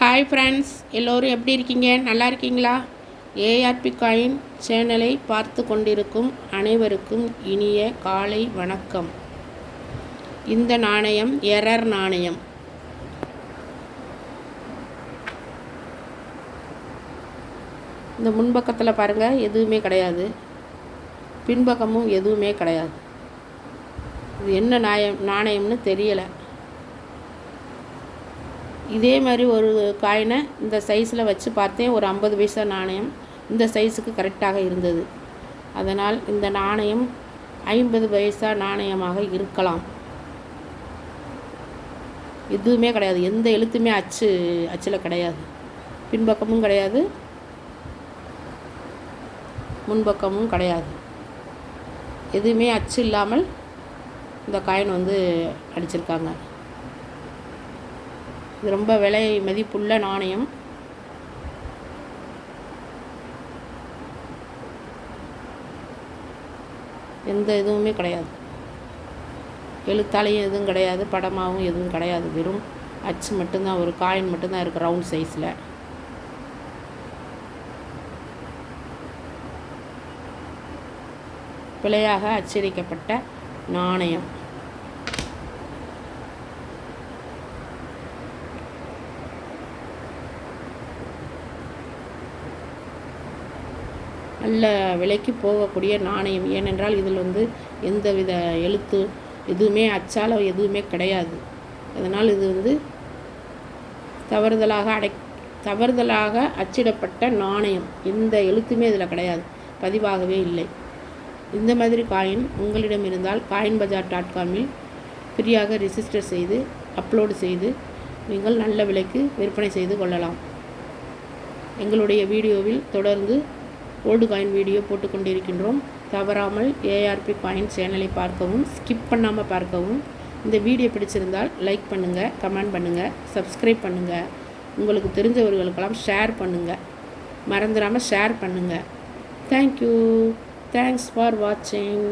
Hi friends எல்லோரும் எப்படி இருக்கீங்க? நல்லா இருக்கீங்களா? ஏஆர்பி காயின் சேனலை பார்த்து கொண்டிருக்கும் அனைவருக்கும் இனிய காலை வணக்கம். இந்த நாணயம் எரர் நாணயம். இந்த முன்பக்கத்தில் பாருங்கள் எதுவுமே கிடையாது. பின்பக்கமும் எதுவுமே கிடையாது. இது என்ன நாயம் நாணயம்னு தெரியலை. இதே மாதிரி ஒரு காயினை இந்த சைஸில் வச்சு பார்த்தேன். ஒரு ஐம்பது பைசா நாணயம். இந்த சைஸுக்கு கரெக்டாக இருந்தது. அதனால் இந்த நாணயம் ஐம்பது பைசா நாணயமாக இருக்கலாம். எதுவுமே கிடையாது. எந்த எழுத்துமே அச்சு அச்சில் கிடையாது. பின்பக்கமும் கிடையாது. முன்பக்கமும் கிடையாது. எதுவுமே அச்சு இல்லாமல் இந்த காயின் வந்து அடிச்சிருக்காங்க. இது ரொம்ப விலை மதிப்புள்ள நாணயம். எந்த இதுவுமே கிடையாது. எழுத்தாலையும் எதுவும் கிடையாது படமாகவும் எதுவும் கிடையாது. வெறும் அச்சு மட்டும்தான் ஒரு காயின் மட்டும்தான் இருக்குது ரவுண்ட் சைஸில் பிழையாக அச்சடிக்கப்பட்ட நாணயம். நல்ல விலைக்கு போகக்கூடிய நாணயம். ஏனென்றால் இதில் வந்து எந்தவித எழுத்து எதுவுமே அச்சால எதுவுமே கிடையாது. அதனால் இது வந்து தவறுதலாக அடை தவறுதலாக அச்சிடப்பட்ட நாணயம். எந்த எழுத்துமே இதில் கிடையாது. பதிவாகவே இல்லை. இந்த மாதிரி காயின் உங்களிடம் இருந்தால் காயின் பஜார் டாட் காமில் ஃப்ரீயாக ரிஜிஸ்டர் செய்து அப்லோடு செய்து நீங்கள் நல்ல விலைக்கு விற்பனை செய்து கொள்ளலாம். எங்களுடைய வீடியோவில் தொடர்ந்து ஓல்டு காயின் வீடியோ போட்டுக்கொண்டிருக்கின்றோம். தவறாமல் ஏஆர்பி காயின் சேனலை பார்க்கவும் ஸ்கிப் பண்ணாமல் பார்க்கவும். இந்த வீடியோ பிடிச்சிருந்தால் லைக் பண்ணுங்கள் கமெண்ட் பண்ணுங்கள் சப்ஸ்கிரைப் பண்ணுங்கள் உங்களுக்கு தெரிஞ்சவர்களுக்கெல்லாம் ஷேர் பண்ணுங்கள் மறந்துடாமல் ஷேர் பண்ணுங்கள் தேங்க்யூ தேங்க்ஸ் ஃபார் வாட்சிங்